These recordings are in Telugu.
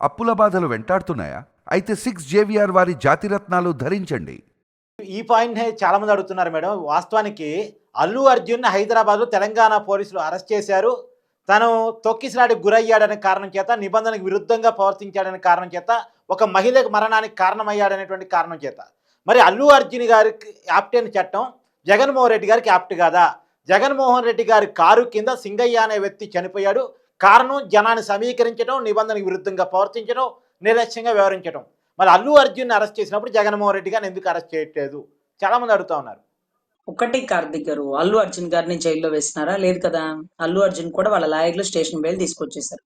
అప్పుల బాధలు వెంటాడుతున్నాయా? అయితే సిక్స్ జేవిఆర్ వారి జాతిరత్నాలు ధరించండి. ఈ పాయింట్ చాలా మంది అడుగుతున్నారు మేడం. వాస్తవానికి అల్లు అర్జున్ హైదరాబాద్లో తెలంగాణ పోలీసులు అరెస్ట్ చేశారు. తను తొక్కిసినాడికి గురయ్యాడనే కారణం చేత నిబంధనకు విరుద్ధంగా ప్రవర్తించాడనే కారణం చేత ఒక మహిళకు మరణానికి కారణమయ్యాడనేటువంటి కారణం చేత. మరి అల్లు అర్జున్ గారికి యాప్ట్ అయిన చట్టం జగన్మోహన్ రెడ్డి గారికి యాప్ట్ కాదా? జగన్మోహన్ రెడ్డి గారి కారు కింద సింగయ్య అనే వ్యక్తి చనిపోయాడు. కారణం జనాన్ని సమీకరించడం నిబంధనకు విరుద్ధంగా ప్రవర్తించడం నిర్లక్ష్యంగా వ్యవహరించడం మరి అల్లు అర్జున్ అరెస్ట్ చేసినప్పుడు జగన్మోహన్ రెడ్డి గారిని ఎందుకు అరెస్ట్ చేయట్లేదు? చాలా మంది అడుగుతా ఉన్నారు. ఒకటి కార్తిక్ గారు అల్లు అర్జున్ గారిని జైల్లో వేసినారా? లేదు కదా. అల్లు అర్జున్ కూడా వాళ్ళ లాయర్లు స్టేషన్ బెయిల్ తీసుకొచ్చేసారు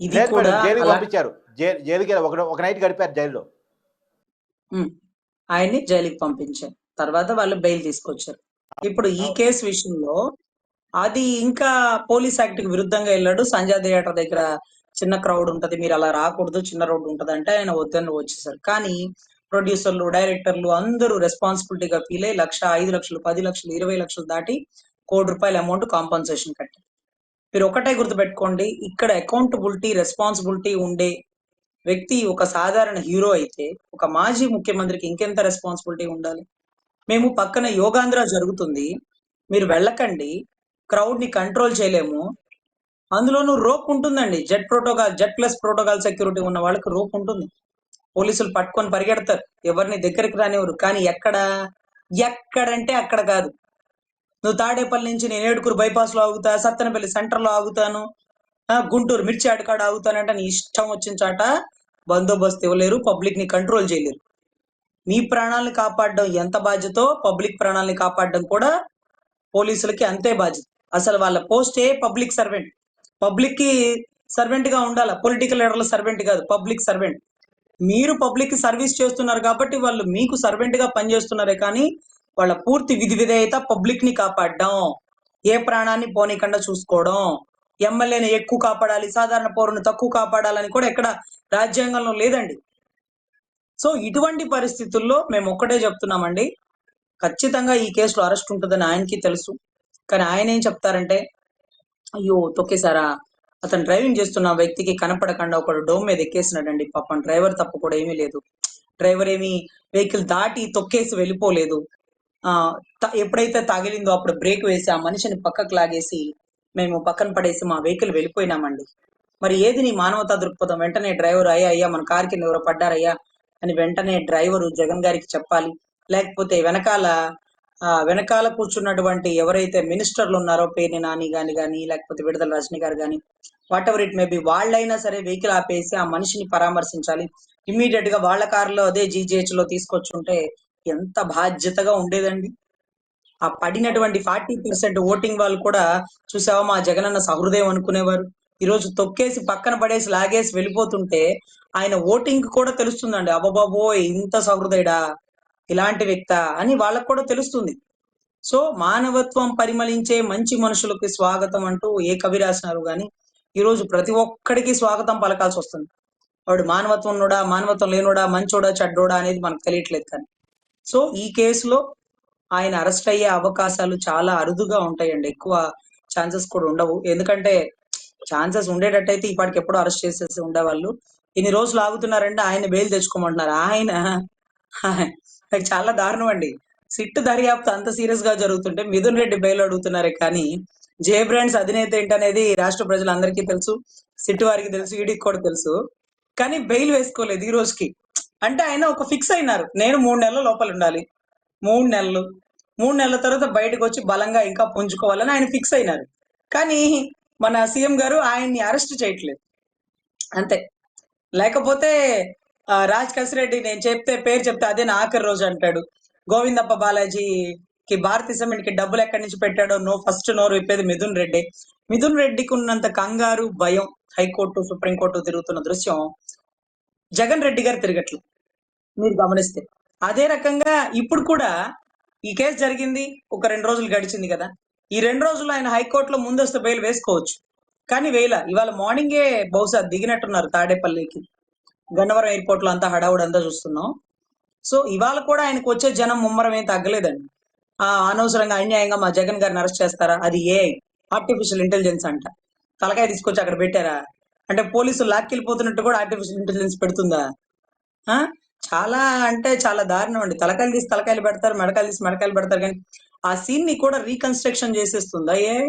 ఇది కూడా జైలుకి పంపించారు. జైలుకి ఒక నైట్ గడిపారు జైల్లో. ఆయన్ని జైలుకి పంపించారు. తర్వాత వాళ్ళు బెయిల్ తీసుకొచ్చారు. ఇప్పుడు ఈ కేసు విషయంలో అది ఇంకా పోలీస్ యాక్ట్కి విరుద్ధంగా వెళ్ళాడు. సంజయ్ థియేటర్ దగ్గర చిన్న క్రౌడ్ ఉంటది. మీరు అలా రాకూడదు. చిన్న రోడ్డు ఉంటది అంటే ఆయన వద్దని వచ్చేసారు కానీ ప్రొడ్యూసర్లు డైరెక్టర్లు అందరూ రెస్పాన్సిబిలిటీగా ఫీల్ అయ్యి లక్ష ఐదు లక్షలు పది లక్షలు ఇరవై లక్షలు దాటి కోటి రూపాయల అమౌంట్ కాంపన్సేషన్ కట్టారు. మీరు ఒకటే గుర్తుపెట్టుకోండి. ఇక్కడ అకౌంటబిలిటీ రెస్పాన్సిబిలిటీ ఉండే వ్యక్తి ఒక సాధారణ హీరో అయితే ఒక మాజీ ముఖ్యమంత్రికి ఇంకెంత రెస్పాన్సిబిలిటీ ఉండాలి? మేము పక్కన యోగాంధ్ర జరుగుతుంది. మీరు వెళ్ళకండి. క్రౌడ్ని కంట్రోల్ చేయలేము. అందులోనూ రోప్ ఉంటుందండి. Jet protocol jet plus protocol security ఉన్న వాళ్ళకి రోప్ ఉంటుంది. పోలీసులు పట్టుకొని పరిగెడతారు. ఎవరిని దగ్గరికి రానివ్వరు. కానీ ఎక్కడ? ఎక్కడంటే అక్కడ కాదు. నువ్వు తాడేపల్లి నుంచి నేను ఏడుకురు బైపాస్లో ఆగుతా సత్తెనపల్లి సెంటర్లో ఆగుతాను ఆ, గుంటూరు మిర్చి ఆటకాడ ఆగుతానంటే నీ ఇష్టం వచ్చిన చాట బందోబస్తు ఇవ్వలేరు పబ్లిక్ని కంట్రోల్ చేయలేరు. మీ ప్రాణాలను కాపాడడం ఎంత బాధ్యతో? పబ్లిక్ ప్రాణాలని కాపాడడం కూడా పోలీసులకి అంతే బాధ్యత. అసలు వాళ్ళ పోస్టే పబ్లిక్ సర్వెంట్ పబ్లిక్కి సర్వెంట్గా ఉండాలి? పొలిటికల్ లీడర్ల సర్వెంట్ కాదు పబ్లిక్ సర్వెంట్ మీరు పబ్లిక్ సర్వీస్ చేస్తున్నారు కాబట్టి వాళ్ళు మీకు సర్వెంట్గా పనిచేస్తున్నారే కానీ వాళ్ళ పూర్తి విధి విధేయత పబ్లిక్ని కాపాడడం. ఏ ప్రాణాన్ని పోనీకుండా చూసుకోవడం. ఎమ్మెల్యేని ఎక్కువ కాపాడాలి సాధారణ పౌరుని తక్కువ కాపాడాలని కూడా ఎక్కడ రాజ్యాంగంలో లేదండి. సో ఇటువంటి పరిస్థితుల్లో మేము ఒక్కటే చెప్తున్నామండి. ఖచ్చితంగా ఈ కేసులో అరెస్ట్ ఉంటుందని ఆయనకి తెలుసు. కానీ ఆయన ఏం చెప్తారంటే అయ్యో తొక్కేసారా అతను డ్రైవింగ్ చేస్తున్న వ్యక్తికి కనపడకుండా ఒకడు డోమ్ మీద ఎక్కేసినాడండి. పాపం డ్రైవర్ తప్పు కూడా ఏమీ లేదు. డ్రైవర్ ఏమి వెహికల్ దాటి తొక్కేసి వెళ్ళిపోలేదు. ఆ త- ఎప్పుడైతే తగిలిందో అప్పుడు బ్రేక్ వేసి ఆ మనిషిని పక్కకు లాగేసి మేము పక్కన పడేసి మా వెహికల్ వెళ్ళిపోయినామండి. మరి ఏది నీ మానవతా దృక్పథం? వెంటనే డ్రైవర్ అయ్యా అయ్యా మన కార్ కింద ఎవరో పడ్డారయ్యా అని వెంటనే డ్రైవరు జగన్ గారికి చెప్పాలి. లేకపోతే వెనకాల వెనకాల కూర్చున్నటువంటి ఎవరైతే మినిస్టర్లు ఉన్నారో పేర్ని నాని గాని గాని లేకపోతే విడుదల రజని గారు కానీ whatever it may be వాళ్ళైనా సరే వెహికల్ ఆపేసి ఆ మనిషిని పరామర్శించాలి. ఇమ్మీడియట్గా వాళ్ళ కారులో అదే జీజీహెచ్లో తీసుకొచ్చుంటే ఎంత బాధ్యతగా ఉండేదండి. ఆ పడినటువంటి ఫార్టీ పర్సెంట్ ఓటింగ్ వాళ్ళు కూడా చూసావా మా జగనన్న సహృదయం అనుకునేవారు. ఈ రోజు తొక్కేసి పక్కన పడేసి లాగేసి వెళ్ళిపోతుంటే ఆయన ఓటింగ్ కూడా తెలుస్తుందండి. అబ్బబాబోయ్ ఇంత సహృదయుడా? ఇలాంటి వ్యక్త అని వాళ్ళకు కూడా తెలుస్తుంది. సో మానవత్వం పరిమళించే మంచి మనుషులకి స్వాగతం అంటూ ఏ కవి రాసినారు కానీ ఈ రోజు ప్రతి ఒక్కడికి స్వాగతం పలకాల్సి వస్తుంది. వాడు మానవత్వం ఉన్నోడా మానవత్వం లేనోడా మంచోడా చెడ్డోడా అనేది మనకు తెలియట్లేదు కానీ. సో ఈ కేసులో ఆయన అరెస్ట్ అయ్యే అవకాశాలు చాలా అరుదుగా ఉంటాయండి. ఎక్కువ ఛాన్సెస్ కూడా ఉండవు. ఎందుకంటే ఛాన్సెస్ ఉండేటట్టయితే ఇప్పటికి ఎప్పుడో అరెస్ట్ చేసేసి ఉండేవాళ్ళు. ఇన్ని రోజులు ఆగుతున్నారంటే ఆయన బెయిల్ తెచ్చుకోమంటున్నారు. ఆయన చాలా దారుణం అండి సిట్టు దర్యాప్తు అంత సీరియస్గా జరుగుతుంటే మిథున్ రెడ్డి బెయిల్ అడుగుతున్నారే కానీ జే బ్రాండ్స్ అధినేత ఏంటనేది రాష్ట్ర ప్రజలందరికీ తెలుసు సిట్టు వారికి తెలుసు ఈడికి కూడా తెలుసు. కానీ బెయిల్ వేసుకోలేదు ఈ రోజుకి. అంటే ఆయన ఒక ఫిక్స్ అయినారు. నేను మూడు నెలల లోపల ఉండాలి. మూడు నెలలు. మూడు నెలల తర్వాత బయటకు వచ్చి బలంగా ఇంకా పుంజుకోవాలని ఆయన ఫిక్స్ అయినారు. కానీ మన సీఎం గారు ఆయన్ని అరెస్ట్ చేయట్లేదు. అంతే. లేకపోతే రాజ్ కసిరెడ్డి నేను చెప్తే పేరు చెప్తే అదే నా ఆఖరి రోజు అంటాడు. గోవిందప్ప బాలాజీకి భారతీయ సిమెంట్కి డబ్బులు ఎక్కడి నుంచి పెట్టాడో నో ఫస్ట్ నోరు విప్పేది మిథున్ రెడ్డి. మిథున్ రెడ్డికి ఉన్నంత కంగారు భయం హైకోర్టు సుప్రీంకోర్టు తిరుగుతున్న దృశ్యం జగన్ రెడ్డి గారు తిరగట్లేదు మీరు గమనిస్తే. అదే రకంగా ఇప్పుడు కూడా ఈ కేసు జరిగింది ఒక రెండు రోజులు గడిచింది కదా. ఈ రెండు రోజులు ఆయన హైకోర్టులో ముందస్తు బెయిల్ వేసుకోవచ్చు. కానీ వేల ఇవాళ మార్నింగే బహుశా దిగినట్టున్నారు తాడేపల్లికి. గన్నవరం ఎయిర్పోర్ట్లో అంతా హడావుడు అంతా చూస్తున్నాం. సో ఇవాళ కూడా ఆయనకు వచ్చే జనం ముమ్మరం ఏం తగ్గలేదండి. ఆ అనవసరంగా అన్యాయంగా మా జగన్ గారిని అరెస్ట్ చేస్తారా? అది ఏ ఆర్టిఫిషియల్ ఇంటెలిజెన్స్ అంట. తలకాయ తీసుకొచ్చి అక్కడ పెట్టారా? అంటే పోలీసులు లాక్కెళ్ళిపోతున్నట్టు కూడా ఆర్టిఫిషియల్ ఇంటెలిజెన్స్ పెడుతుందా? ఆ? చాలా అంటే చాలా దారుణం అండి. తలకాయలు తీసి తలకాయలు పెడతారు మెడకాయలు తీసి మెడకాయలు పెడతారు కానీ ఆ సీన్ని కూడా రీకన్స్ట్రక్షన్ చేసేస్తుందా ఏ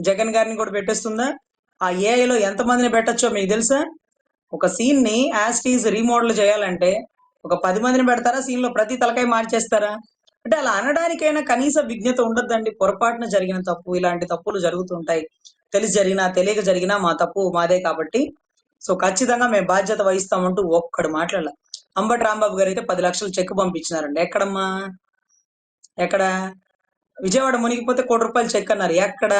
జగన్ గారిని కూడా పెట్టేస్తుందా? ఆ ఏఐలో లో ఎంత మందిని పెట్టచ్చో మీకు తెలుసా? ఒక సీన్ని యాజ్ రీమోడల్ చేయాలంటే ఒక పది మందిని పెడతారా? సీన్లో ప్రతి తలకాయ మార్చేస్తారా? అంటే అలా అనడానికైనా కనీస విజ్ఞత ఉండద్దండి. పొరపాటున జరిగిన తప్పు ఇలాంటి తప్పులు జరుగుతుంటాయి. తెలిసి జరిగినా తెలియక జరిగినా మా తప్పు మాదే కాబట్టి. సో ఖచ్చితంగా మేము బాధ్యత వహిస్తామంటూ ఒక్కడు మాట్లాడాల. అంబటి రాంబాబు గారు అయితే పది లక్షలు చెక్ పంపించినారండి. ఎక్కడమ్మా? ఎక్కడ? విజయవాడ మునిగిపోతే కోటి రూపాయలు చెక్ అన్నారు. ఎక్కడ?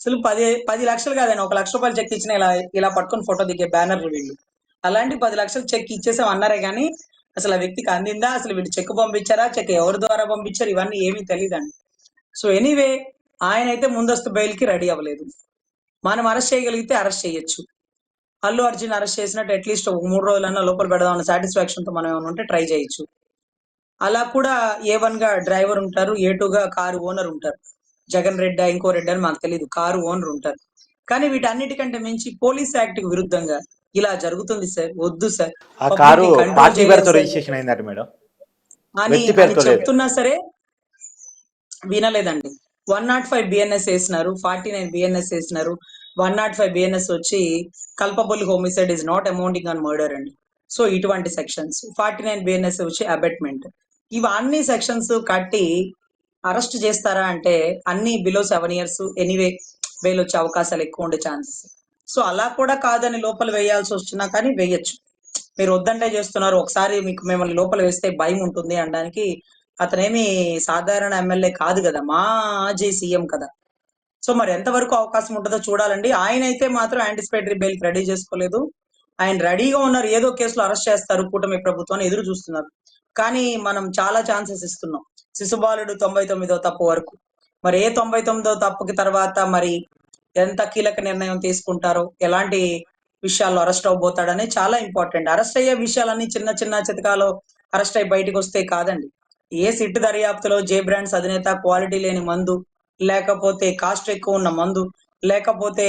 అసలు పది పది లక్షలు కాదండి. ఒక లక్ష రూపాయలు చెక్ ఇచ్చిన ఇలా ఇలా పట్టుకొని ఫోటో దిగే బ్యానర్లు వీళ్ళు. అలాంటి పది లక్షలు చెక్ ఇచ్చేసాం అన్నారే కానీ అసలు ఆ వ్యక్తికి అందిందా? అసలు వీళ్ళు చెక్ పంపించారా? చెక్ ఎవరి ద్వారా పంపించారు? ఇవన్నీ ఏమీ తెలియదండి సో ఎనీవే ఆయన అయితే ముందస్తు బెయిల్కి రెడీ అవ్వలేదు. మనం అరెస్ట్ చేయగలిగితే అరెస్ట్ చేయొచ్చు. అల్లు అర్జున్ అరెస్ట్ చేసినట్టు అట్లీస్ట్ ఒక మూడు రోజులన్నా లోపల పెడదామన్న సాటిస్ఫాక్షన్తో మనం ఏమైనా ఉంటే ట్రై చేయొచ్చు. అలా కూడా ఏ వన్గా డ్రైవర్ ఉంటారు ఏ టూ గా కారు ఓనర్ ఉంటారు. జగన్ రెడ్డి ఇంకో రెడ్డి అని మాకు తెలియదు కారు ఓనర్ ఉంటారు. కానీ వీటన్నిటికంటే మించి పోలీస్ యాక్ట్కి విరుద్ధంగా ఇలా జరుగుతుంది సార్. వద్దు సార్. ఆ కారు పార్టీ పేరుతో. రిజిస్ట్రేషన్ అయిందట మేడం. అని. చెప్తున్నా సరే వినలేదండి. వన్ నాట్ ఫైవ్ బిఎన్ఎస్ వేసినారు. ఫార్టీ నైన్ బిఎన్ఎస్ వేసినారు. వన్ నాట్ ఫైవ్ బిఎన్ఎస్ వచ్చి culpable homicide is not amounting on murder అండి. సో ఇటువంటి సెక్షన్స్ ఫార్టీ నైన్ బిఎన్ఎస్ వచ్చి అబెట్మెంట్. ఇవన్నీ సెక్షన్స్ కట్టి అరెస్ట్ చేస్తారా అంటే అన్ని below seven years anyway bail వచ్చే అవకాశాలు ఎక్కువ ఉండే ఛాన్సెస్. సో అలా కూడా కాదని లోపల వేయాల్సి వచ్చినా కానీ వేయచ్చు. మీరు వద్దంటే చేస్తున్నారు ఒకసారి మీకు మిమ్మల్ని లోపల వేస్తే భయం ఉంటుంది అనడానికి అతనేమి సాధారణ ఎమ్మెల్యే కాదు కదా మాజీ సీఎం కదా. సో మరి ఎంతవరకు అవకాశం ఉంటుందో చూడాలండి. ఆయన అయితే మాత్రం యాంటిసిపేటరీ బెయిల్ రెడీ చేసుకోలేదు. ఆయన రెడీగా ఉన్నారు ఏదో కేసులో అరెస్ట్ చేస్తారు కూటమి ప్రభుత్వాన్ని ఎదురు చూస్తున్నారు. కానీ మనం చాలా ఛాన్సెస్ ఇస్తున్నాం. శిశుబాలుడు తొంభై తొమ్మిదో తప్పు వరకు. మరి ఏ తొంభై తొమ్మిదో తప్పుకి తర్వాత మరి ఎంత కీలక నిర్ణయం తీసుకుంటారో ఎలాంటి విషయాల్లో అరెస్ట్ అవబోతాడని చాలా ఇంపార్టెంట్. అరెస్ట్ అయ్యే విషయాలన్నీ చిన్న చిన్న చితకాలో అరెస్ట్ అయ్యి బయటకు వస్తే కాదండి. ఏ సిట్ దర్యాప్తులో జే బ్రాండ్స్ అధినేత క్వాలిటీ లేని మందు లేకపోతే కాస్ట్ ఎక్కువ ఉన్న మందు లేకపోతే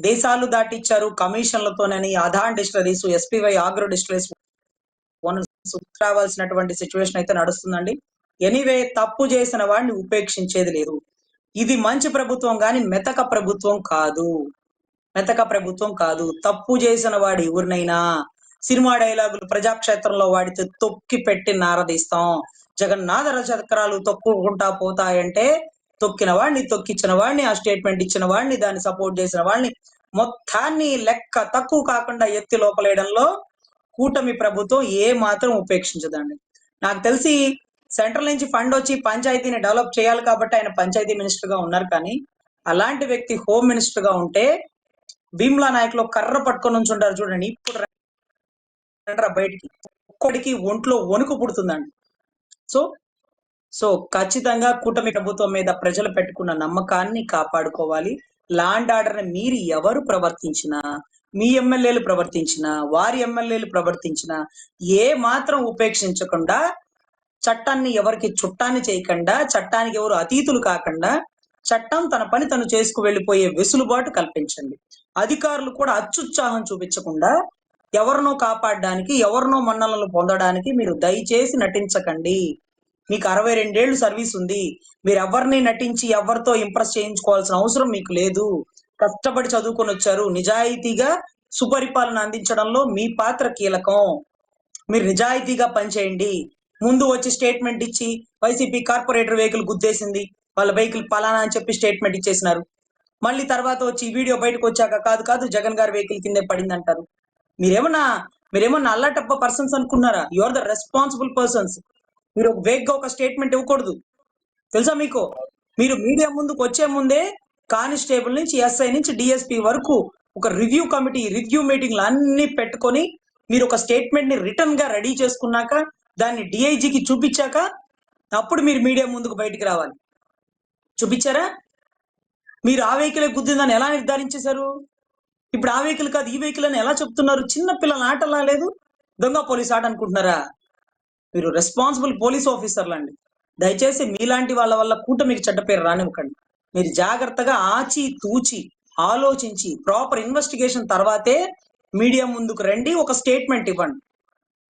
దేశాలు దాటిచ్చారు కమిషన్లతోనని Adan distilleries SPY agro distilleries owners రావాల్సినటువంటి సిచ్యువేషన్ అయితే నడుస్తుందండి. ఎనీవే తప్పు చేసిన వాడిని ఉపేక్షించేది లేదు. ఇది మంచి ప్రభుత్వం కానీ మెతక ప్రభుత్వం కాదు. మెతక ప్రభుత్వం కాదు. తప్పు చేసిన వాడు ఎవరినైనా సినిమా డైలాగులు ప్రజాక్షేత్రంలో వాడితే తొక్కి పెట్టి నారదీస్తాం. జగన్నాథ చక్రాలు తొక్కుకుంటా పోతాయంటే తొక్కిన వాడిని తొక్కిచ్చిన వాడిని ఆ స్టేట్మెంట్ ఇచ్చిన వాడిని దాన్ని సపోర్ట్ చేసిన వాడిని మొత్తాన్ని లెక్క తక్కువ కాకుండా ఎత్తి లోపలేయడంలో కూటమి ప్రభుత్వం ఏ మాత్రం ఉపేక్షించదండి. నాకు తెలిసి సెంట్రల్ నుంచి ఫండ్ వచ్చి పంచాయతీని డెవలప్ చేయాలి కాబట్టి ఆయన పంచాయతీ మినిస్టర్గా ఉన్నారు కానీ అలాంటి వ్యక్తి హోమ్ మినిస్టర్గా ఉంటే భీమ్లా నాయకులు కర్ర పట్టుకొని ఉంచుంటారు చూడండి. ఇప్పుడు బయటికి ఒక్కడికి ఒంట్లో వణుకు పుడుతుందండి. సో సో ఖచ్చితంగా కూటమి ప్రభుత్వం మీద ప్రజలు పెట్టుకున్న నమ్మకాన్ని కాపాడుకోవాలి. లాండ్ ఆర్డర్ని మీరు ఎవరు ప్రవర్తించినా మీ ఎమ్మెల్యేలు ప్రవర్తించినా వారి ఎమ్మెల్యేలు ప్రవర్తించిన ఏ మాత్రం ఉపేక్షించకుండా చట్టాన్ని ఎవరికి చుట్టాన్ని చేయకుండా చట్టానికి ఎవరు అతీతులు కాకుండా చట్టం తన పని తను చేసుకు వెళ్ళిపోయే వెసులుబాటు కల్పించండి. అధికారులు కూడా అత్యుత్సాహం చూపించకుండా ఎవరినో కాపాడడానికి ఎవరినో మన్ననలు పొందడానికి మీరు దయచేసి నటించకండి. మీకు అరవై రెండేళ్ళు సర్వీస్ ఉంది మీరు ఎవరిని నటించి ఎవరితో ఇంప్రెస్ చేయించుకోవాల్సిన అవసరం మీకు లేదు. కష్టపడి చదువుకొని వచ్చారు. నిజాయితీగా సుపరిపాలన అందించడంలో మీ పాత్ర కీలకం. మీరు నిజాయితీగా పనిచేయండి. ముందు వచ్చి స్టేట్మెంట్ ఇచ్చి వైసీపీ కార్పొరేటర్ వెహికల్ గుద్దేసింది. వాళ్ళ వెహికల్ పలానా అని చెప్పి స్టేట్మెంట్ ఇచ్చేసినారు. మళ్ళీ తర్వాత వచ్చి వీడియో బయటకు వచ్చాక కాదు కాదు జగన్ గారి వెహికల్ కిందే పడింది అంటారు మీరేమన్నా మీరేమన్నా అల్లటప్ప పర్సన్స్ అనుకున్నారా? You are the responsible persons మీరు ఒక ఒక స్టేట్మెంట్ ఇవ్వకూడదు. తెలుసా మీకు? మీరు మీడియా ముందుకు వచ్చే ముందే కానిస్టేబుల్ నుంచి ఎస్ఐ నుంచి డిఎస్పి వరకు ఒక రివ్యూ కమిటీ రివ్యూ మీటింగ్లు అన్ని పెట్టుకొని మీరు ఒక స్టేట్మెంట్ని రిటర్న్గా రెడీ చేసుకున్నాక దాన్ని డిఐజీకి చూపించాక అప్పుడు మీరు మీడియా ముందుకు బయటికి రావాలి. చూపించారా? మీరు ఆ వెహికల్ గుద్దిందని ఎలా నిర్ధారించేశారు? ఇప్పుడు ఆ వెహికల్ కాదు ఈ వెహికల్ అని ఎలా చెప్తున్నారు? చిన్న పిల్లల ఆటలా లేదు? దొంగ పోలీస్ ఆట అనుకుంటున్నారా? మీరు రెస్పాన్సిబుల్ పోలీస్ ఆఫీసర్లు అండి దయచేసి మీలాంటి వాళ్ళ వల్ల కూటమికి చెడ్డ పేరు రానివ్వకండి. మీరు జాగ్రత్తగా ఆచి తూచి ఆలోచించి ప్రాపర్ ఇన్వెస్టిగేషన్ తర్వాతే మీడియా ముందుకు రండి ఒక స్టేట్మెంట్ ఇవ్వండి.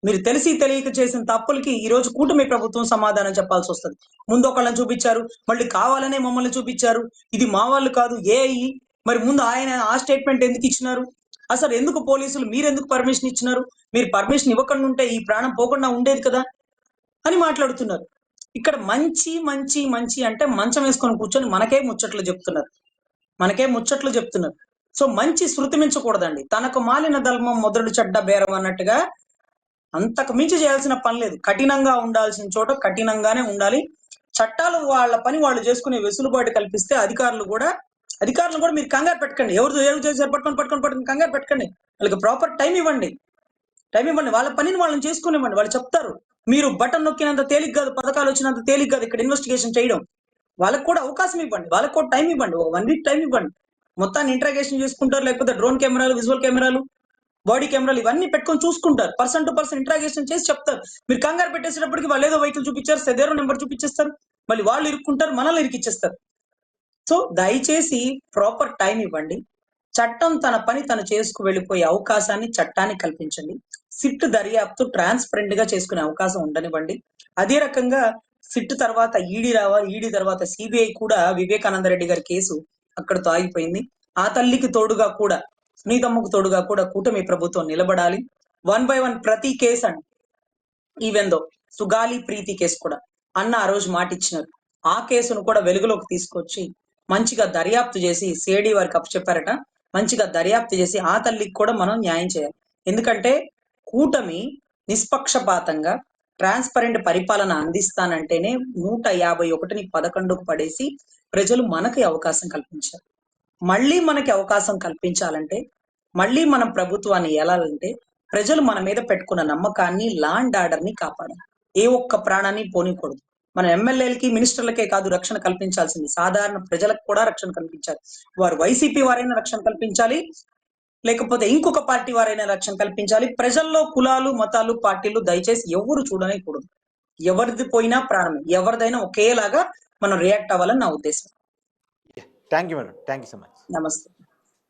మీరు తెలిసి తెలియక చేసిన తప్పులకి ఈ రోజు కూటమి ప్రభుత్వం సమాధానం చెప్పాల్సి వస్తుంది. ముందు ఒకళ్ళని చూపించారు మళ్ళీ కావాలనే మమ్మల్ని చూపించారు. ఇది మా వాళ్ళు కాదు ఏఐ. మరి ముందు ఆయన ఆ స్టేట్మెంట్ ఎందుకు ఇచ్చినారు? అసలు ఎందుకు పోలీసులు మీరు ఎందుకు పర్మిషన్ ఇచ్చినారు? మీరు పర్మిషన్ ఇవ్వకుండా ఉంటే ఈ ప్రాణం పోకుండా ఉండేది కదా? అని మాట్లాడుతున్నారు. ఇక్కడ మంచి మంచి మంచి అంటే మంచం వేసుకొని కూర్చొని మనకే ముచ్చట్లు చెప్తున్నారు. మనకే ముచ్చట్లు చెప్తున్నారు. సో మంచి శృతి మించకూడదండి. తనకు మాలిన ధర్మం మొదలు చెడ్డ బేరం అన్నట్టుగా అంతకు మించి చేయాల్సిన పని లేదు. కఠినంగా ఉండాల్సిన చోట కఠినంగానే ఉండాలి. చట్టాలు వాళ్ళ పని వాళ్ళు చేసుకునే వెసులుబాటు కల్పిస్తే అధికారులు కూడా అధికారులు కూడా మీరు కంగారు పెట్టకండి. ఎవరు ఎవరు చేశారు? పట్టుకొని పట్టుకొని పట్టుకొని కంగారు పెట్టకండి. వాళ్ళకి ప్రాపర్ టైం ఇవ్వండి. టైం ఇవ్వండి. వాళ్ళ పనిని వాళ్ళని చేసుకునివ్వండి. వాళ్ళు చెప్తారు. మీరు బటన్ నొక్కినంత తేలిక కాదు పథకాలు వచ్చినంత తేలిక కాదు ఇక్కడ ఇన్వెస్టిగేషన్ చేయడం. వాళ్ళకి కూడా అవకాశం ఇవ్వండి వాళ్ళకి కూడా టైం ఇవ్వండి వన్ వీక్ టైం ఇవ్వండి. మొత్తాన్ని ఇంట్రాగేషన్ చేసుకుంటారు లేకపోతే డ్రోన్ కెమెరాలు విజువల్ కెమెరాలు బాడీ కెమెరాలు ఇవన్నీ పెట్టుకొని చూసుకుంటారు. పర్సన్ టు పర్సన్ ఇంట్రాగేషన్ చేసి చెప్తారు. మీరు కంగారు పెట్టేసేటప్పటికి వాళ్ళు ఏదో వెహికల్ చూపించారు సెదేరో నెంబర్ చూపించేస్తారు మళ్ళీ వాళ్ళు ఇరుక్కుంటారు మనల్ని ఇరికిచ్చేస్తారు. సో దయచేసి ప్రాపర్ టైం ఇవ్వండి. చట్టం తన పని తను చేసుకు వెళ్ళిపోయే అవకాశాన్ని చట్టాన్ని కల్పించండి. సిట్ దర్యాప్తు ట్రాన్స్పరెంట్గా చేసుకునే అవకాశం ఉండనివ్వండి. అదే రకంగా సిట్ తర్వాత ఈడీ రావాలి. ఈడీ తర్వాత సిబిఐ కూడా వివేకానంద రెడ్డి గారి కేసు అక్కడతో ఆగిపోయింది. ఆ తల్లికి తోడుగా కూడా సునీతమ్మకు తోడుగా కూడా కూటమి ప్రభుత్వం నిలబడాలి. వన్ బై వన్ ప్రతి కేసు అండి. Even though Sugali Preethi case కూడా అన్న ఆ రోజు మాట ఇచ్చినారు ఆ కేసును కూడా వెలుగులోకి తీసుకొచ్చి మంచిగా దర్యాప్తు చేసి సేడీ వారికి అప్పచెప్పారట. మంచిగా దర్యాప్తు చేసి ఆ తల్లికి కూడా మనం న్యాయం చేయాలి. ఎందుకంటే కూటమి నిష్పక్షపాతంగా ట్రాన్స్పరెంట్ పరిపాలన అందిస్తానంటేనే నూట యాభై ఒకటిని పదకొండుకు పడేసి ప్రజలు మనకి అవకాశం కల్పించారు. మళ్ళీ మనకి అవకాశం కల్పించాలంటే మళ్ళీ మనం ప్రభుత్వాన్ని ఎలాలంటే ప్రజలు మన మీద పెట్టుకున్న నమ్మకాన్ని లాండ్ ఆర్డర్ని కాపాడాలి. ఏ ఒక్క ప్రాణాన్ని పోనీకూడదు. మన ఎమ్మెల్యేలకి మినిస్టర్లకే కాదు రక్షణ కల్పించాల్సింది. సాధారణ ప్రజలకు కూడా రక్షణ కల్పించాలి. వారు వైసీపీ వారైనా రక్షణ కల్పించాలి. లేకపోతే ఇంకొక పార్టీ వారైనా రక్షణ కల్పించాలి. ప్రజల్లో కులాలు మతాలు పార్టీలు దయచేసి ఎవరు చూడనేకూడదు. ఎవరిది పోయినా ప్రాణమే. ఎవరిదైనా ఒకేలాగా మనం రియాక్ట్ అవ్వాలని నా ఉద్దేశం. Thank you madam thank you so much నమస్తే.